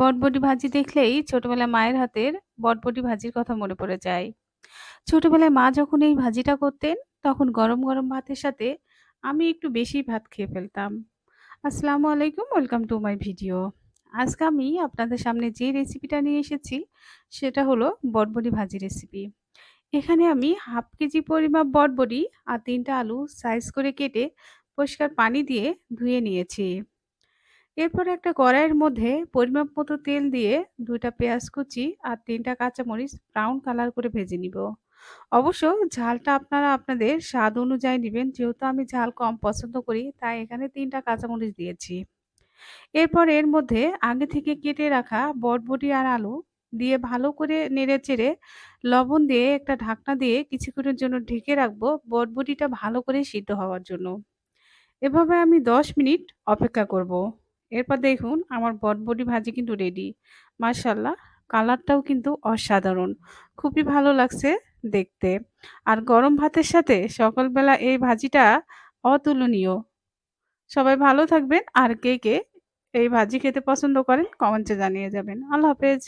বটবটি ভাজি দেখলেই ছোটবেলায় মায়ের হাতের বটবটি ভাজির কথা মনে পড়ে যায়। ছোটবেলায় মা যখন এই ভাজিটা করতেন, তখন গরম, গরম ভাতের সাথে আমি একটু বেশি ভাত খেয়ে ফেলতাম। আসসালামু আলাইকুম, ওয়েলকাম টু মাই ভিডিও। আজকে আমি আপনাদের সামনে যে রেসিপিটা নিয়ে এসেছি, সেটা হলো বটবটি ভাজি রেসিপি। এখানে আমি হাফ কেজি পরিমাপ বটবটি আর ৩ টা আলু সাইজ করে কেটে পরিষ্কার পানি দিয়ে ধুয়ে নিয়েছি। এরপর একটা কড়াইয়ের মধ্যে পরিমাপ মতো তেল দিয়ে দুইটা পেঁয়াজ কুচি আর ৩ টা কাঁচামরিচ ব্রাউন কালার করে ভেজে নিব। অবশ্য ঝালটা আপনারা আপনাদের স্বাদ অনুযায়ী নেবেন যেহেতু আমি ঝাল কম পছন্দ করি, তাই এখানে ৩ টা কাঁচামরিচ দিয়েছি। এরপর এর মধ্যে আগে থেকে কেটে রাখা বটবটি আর আলু দিয়ে ভালো করে নেড়ে চেড়ে লবণ দিয়ে একটা ঢাকনা দিয়ে কিছুক্ষণের জন্য ঢেকে রাখব বটবটিটা ভালো করে সিদ্ধ হওয়ার জন্য। এভাবে আমি ১০ মিনিট অপেক্ষা করব। এরপর দেখুন আমার বটবটি ভাজি কিন্তু রেডি। মার্শাল্লাহ কালারটাও কিন্তু অসাধারণ। খুবই ভালো লাগছে দেখতে। আর গরম ভাতের সাথে সকালবেলা এই ভাজিটা অতুলনীয়। সবাই ভালো থাকবেন আর কে, কে এই ভাজি খেতে পছন্দ করেন কমেন্টে জানিয়ে যাবেন। আল্লাহ হাফেজ।